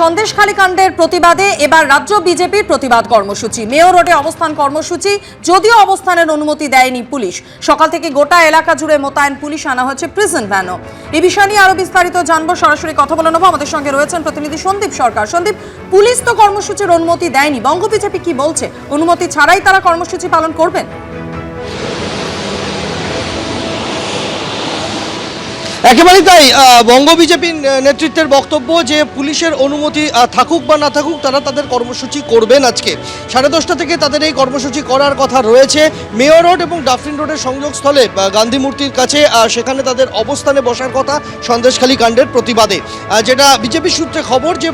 সন্দেশখালী কাণ্ডের প্রতিবাদে এবার রাজ্য বিজেপির প্রতিবাদ কর্মসূচি। মেয়র রোডে অবস্থান কর্মসূচি, যদিও অবস্থানের অনুমতি দেয়নি পুলিশ। সকাল থেকে গোটা এলাকা জুড়ে মোতায়েন পুলিশ আনা হয়েছে প্রিজন ভ্যানও এই বিষয় নিয়ে আরও বিস্তারিত জানব। সরাসরি কথা বলে নেব। আমাদের সঙ্গে রয়েছেন প্রতিনিধি সন্দীপ সরকার। সন্দীপ, পুলিশ তো কর্মসূচির অনুমতি দেয়নি। বঙ্গ বিজেপি কি বলছে? অনুমতি ছাড়াই তারা কর্মসূচি পালন করবেন? একেবারেই তাই বঙ্গ বিজেপির নেতৃত্বের বক্তব্য যে পুলিশের অনুমতি থাকুক বা না থাকুক, তারা তাদের কর্মসূচি করবেন আজকে। সাড়ে দশটা থেকে তাদের এই কর্মসূচি করার কথা রয়েছে। মেয়র রোড এবং ডাফরিন রোডের সংযোগস্থলে গান্ধী মূর্তির কাছে সেখানে তাদের অবস্থানে বসার কথা সন্দেশখালী কাণ্ডের প্রতিবাদে। যেটা বিজেপি সূত্রে খবর যে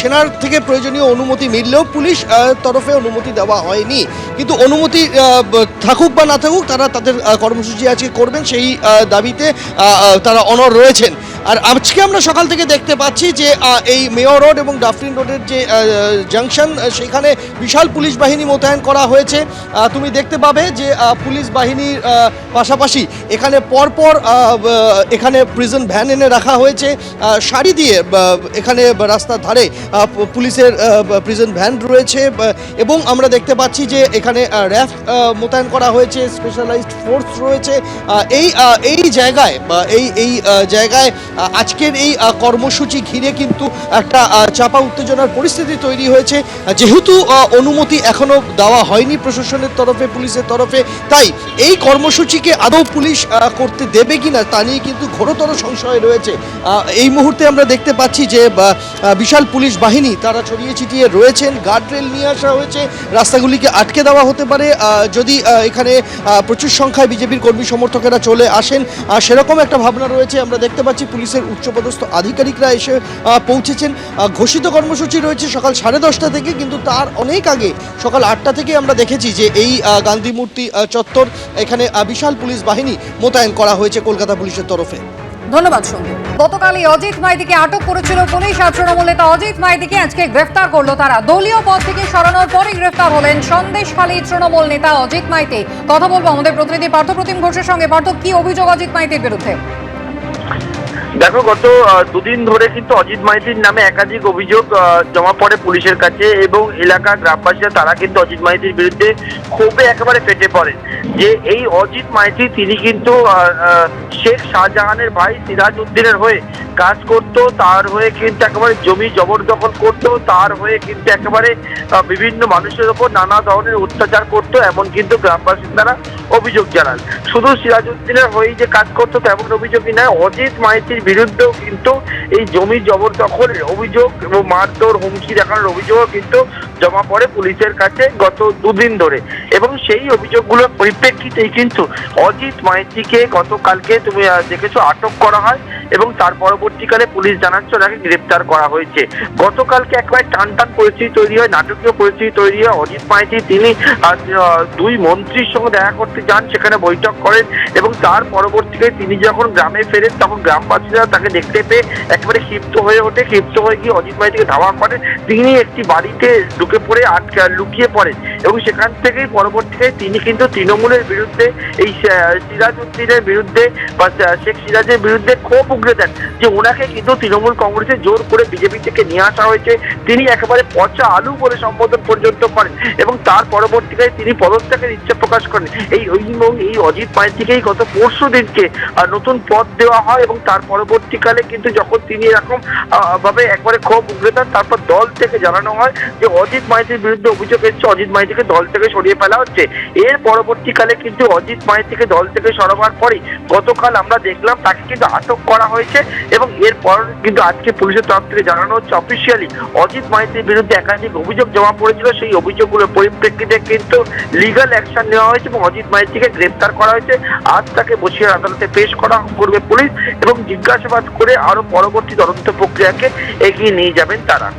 সেনার থেকে প্রয়োজনীয় অনুমতি মিললেও পুলিশ তরফে অনুমতি দেওয়া হয়নি। কিন্তু অনুমতি থাকুক বা না থাকুক, তারা তাদের কর্মসূচি আজকে করবেন সেই দাবিতে তারা অনর রয়েছেন। আর আজকে আমরা সকাল থেকে দেখতে পাচ্ছি যে এই মেয়র রোড এবং ডাফরিন রোডের যে জাংশন সেখানে বিশাল পুলিশ বাহিনী মোতায়েন করা হয়েছে। তুমি দেখতে পাবে যে পুলিশ বাহিনীর পাশাপাশি এখানে পরপর এখানে প্রিজন ভ্যান এনে রাখা হয়েছে। সারি দিয়ে এখানে রাস্তার ধারে পুলিশের প্রিজন ভ্যান রয়েছে। এবং আমরা দেখতে পাচ্ছি যে, এখানে র্যাফ মোতায়েন করা হয়েছে। স্পেশালাইজড ফোর্স রয়েছে। এই এই জায়গায় এই এই জায়গায় আজকের এই কর্মসূচি ঘিরে কিন্তু একটা চাপা উত্তেজনার পরিস্থিতি তৈরি হয়েছে। যেহেতু অনুমতি এখনও দেওয়া হয়নি প্রশাসনের তরফে, পুলিশের তরফে, তাই এই কর্মসূচিকে আদৌ পুলিশ করতে দেবে কিনা তা নিয়ে কিন্তু ঘোরতর সংশয় রয়েছে। এই মুহূর্তে আমরা দেখতে পাচ্ছি যে বিশাল পুলিশ বাহিনী তারা ছড়িয়ে ছিটিয়ে রয়েছেন, গার্ডরেল নিয়ে আসা হয়েছে, রাস্তাগুলিকে আটকে দেওয়া হতে পারে। যদি এখানে প্রচুর সংখ্যায় বিজেপির কর্মী সমর্থকেরা চলে আসেন সেরকম একটা ভাবনা রয়েছে। আমরা দেখতে পাচ্ছি পুলিশের উচ্চপদস্থ আধিকারিকরা এসে পৌঁছেছেন। ঘোষিত কর্মসূচি রয়েছে সকাল সাড়ে দশটা থেকে, কিন্তু তার অনেক আগে সকাল আটটা থেকে আমরা দেখেছি যে এই গান্ধী মূর্তি চত্বর এখানে বিশাল পুলিশ বাহিনী মোতায়েন করা হয়েছে কলকাতা পুলিশের তরফে। ধন্যবাদ সন্দীপ। গতকালই অজিত মাইদিকে আটক করেছিল পুলিশ। আর তৃণমূল নেতা অজিত মাইদিকে আজকে গ্রেফতার করল তারা। দলীয় পদ থেকে সরানোর পরই গ্রেফতার হলেন সন্দেশখালী তৃণমূল নেতা অজিত মাইতি। কথা বলব আমাদের প্রতিনিধি পার্থপ্রতিম ঘোষের সঙ্গে। পার্থ, কি অভিযোগ অজিত মাইতির বিরুদ্ধে? দেখো, গত দুদিন ধরে কিন্তু অজিত মাইতির নামে একাধিক অভিযোগ জমা পড়ে পুলিশের কাছে এবং এলাকার গ্রামবাসীরা, তারা কিন্তু অজিত মাইতির বিরুদ্ধে ক্ষোভে একেবারে ফেটে পড়ে। যে এই অজিত মাইতি, তিনি কিন্তু শেখ শাহজাহানের ভাই সিরাজ উদ্দিনের হয়ে কাজ করত, তার হয়ে কিন্তু একেবারে জমি জবরদখল করত, তার হয়ে কিন্তু একেবারে বিভিন্ন মানুষের ওপর নানা ধরনের অত্যাচার করত, এমন কিন্তু গ্রামবাসীর দ্বারা অভিযোগ জানান। শুধু সিরাজ উদ্দিনের হয়েই যে কাজ করতো, তেমন অভিযোগই নয়, অজিত মাইতির বিরুদ্ধেও কিন্তু এই জমি জবরদখলের অভিযোগ এবং মারধর হুমকি দেখানোর অভিযোগও কিন্তু জমা পড়ে পুলিশের কাছে গত দুদিন ধরে। এবং সেই অভিযোগগুলোর পরিপ্রেক্ষিতেই কিন্তু অজিত মাইতিকে গতকালকে তুমি দেখেছ, আটক করা হয় এবং তার পরবর্তীকালে পুলিশ জানাচ্ছে ওনাকে গ্রেপ্তার করা হয়েছে। গতকালকে একবার টান টান পরিস্থিতি তৈরি হয়, নাটকীয় পরিস্থিতি তৈরি হয়। অজিত মাইতি, তিনি দুই মন্ত্রীর সঙ্গে দেখা করতে যান, সেখানে বৈঠক করেন এবং তার পরবর্তীকালে তিনি যখন গ্রামে ফেরেন, তখন গ্রামবাসীরা তাকে দেখতে পেয়ে একেবারে ক্ষিপ্ত হয়ে ওঠে। ক্ষিপ্ত হয়ে গিয়ে অজিত মাইতিকে ধাওয়া করেন তিনি একটি বাড়িতে ঢুকে পড়ে আটকে লুকিয়ে পড়েন এবং সেখান থেকেই পরবর্তীকালে তিনি কিন্তু তৃণমূলের বিরুদ্ধে এই সিরাজ উদ্দিনের বিরুদ্ধে বা শেখ সিরাজের বিরুদ্ধে ক্ষোভ উগড়ে দেন যে ওনাকে কিন্তু তৃণমূল কংগ্রেসে জোর করে বিজেপি থেকে নিয়ে আসা হয়েছে। তিনি একেবারে পচা আলু বলে সম্বোধন পর্যন্ত করেন এবং তার পরবর্তীকালে তিনি পদত্যাগের ইচ্ছা প্রকাশ করেন। এই এবং এই অজিত মাইতিকেই গত পরশু দিনকে নতুন পদ দেওয়া হয় এবং তার পরবর্তীকালে কিন্তু যখন তিনি এরকম ভাবে একবারে ক্ষোভ উগড়ে দেন, তারপর দল থেকে জানানো হয় যে অজিত মাইতির বিরুদ্ধে অভিযোগ এসছে, অজিত মাইতিকে দল থেকে সরিয়ে ফেলা হচ্ছে। এর পরবর্তীকালে কিন্তু অজিত মাইতিকে দল থেকে সরাবার পরেই গতকাল আমরা দেখলাম তাকে কিন্তু আটক করা হয়েছে এবং এরপর কিন্তু আজকে পুলিশের তরফ থেকে জানানো হচ্ছে অফিসিয়ালি অজিত মাইতির বিরুদ্ধে একাধিক অভিযোগ জমা পড়েছিল। সেই অভিযোগগুলোর পরিপ্রেক্ষিতে কিন্তু লিগাল অ্যাকশন নেওয়া হয়েছে এবং অজিত মাইতিকে গ্রেপ্তার করা হয়েছে। আজ তাকে বসিয়ে আদালতে পেশ করা করবে পুলিশ এবং জিজ্ঞাসাবাদ করে আরও পরবর্তী তদন্ত প্রক্রিয়াকে এগিয়ে নিয়ে যাবেন তারা।